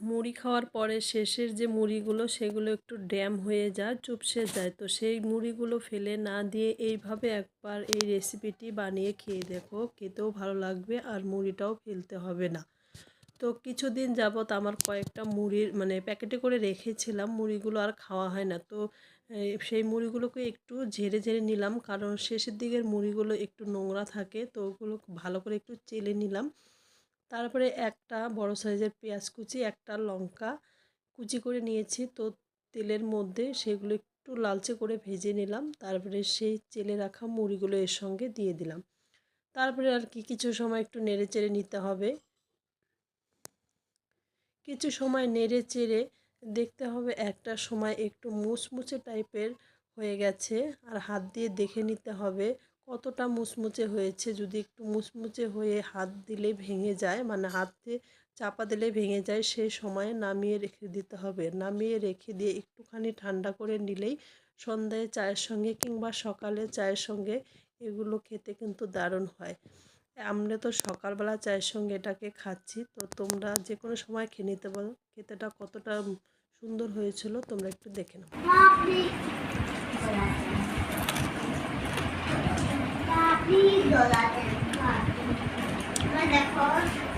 মুড়ি খাওয়ার পরে শেষের যে মুড়িগুলো, সেগুলো একটু ড্যাম হয়ে যায়, চুপসে যায়। তো সেই মুড়িগুলো ফেলে না দিয়ে এইভাবে একবার এই রেসিপিটি বানিয়ে খেয়ে দেখো। খেতেও ভালো লাগবে আর মুড়িটাও ফেলতে হবে না। তো কিছুদিন যাবৎ আমার কয়েকটা মুড়ির মানে প্যাকেটে করে রেখেছিলাম, মুড়িগুলো আর খাওয়া হয় না। তো সেই মুড়িগুলোকে একটু ঝেড়ে ঝেড়ে নিলাম, কারণ শেষের দিকের মুড়িগুলো একটু নোংরা থাকে, তো ওগুলো ভালো করে একটু চেলে নিলাম। তারপরে একটা বড় সাইজের পেঁয়াজ কুচি, একটা লঙ্কা কুচি করে নিয়েছি। তো তেলের মধ্যে সেগুলো একটু লালচে করে ভেজে নিলাম। তারপরে সেই চেলে রাখা মুড়িগুলো এর সঙ্গে দিয়ে দিলাম। তারপরে আর কি, কিছু সময় একটু নেড়ে চেড়ে নিতে হবে। কিছু সময় নেড়ে চেড়ে দেখতে হবে একটা সময় একটু মুচমুচে টাইপের হয়ে গেছে। আর হাত দিয়ে দেখে নিতে হবে কতটা মুচমুচে হয়েছে, যদি একটু মুচমুচে হয়ে হাত দিলে ভেঙে যায় মানে হাতে চাপা দিলে ভেঙে যায় সেই সময় নামিয়ে রেখে দিতে হবে। নামিয়ে রেখে দিয়ে একটুখানি ঠান্ডা করে নিলেই সন্ধ্যায় চায়ের সঙ্গে কিংবা সকালে চায়ের সঙ্গে এগুলো খেতে কিন্তু দারুণ হয়। আমরা তো সকালবেলা চায়ের সঙ্গে এটাকে খাচ্ছি, তো তোমরা যে কোনো সময় খেয়ে নিতে পারো। খেতেটা কতটা সুন্দর হয়েছিল, তোমরা একটু দেখে নাও। $3 and $5. But the cost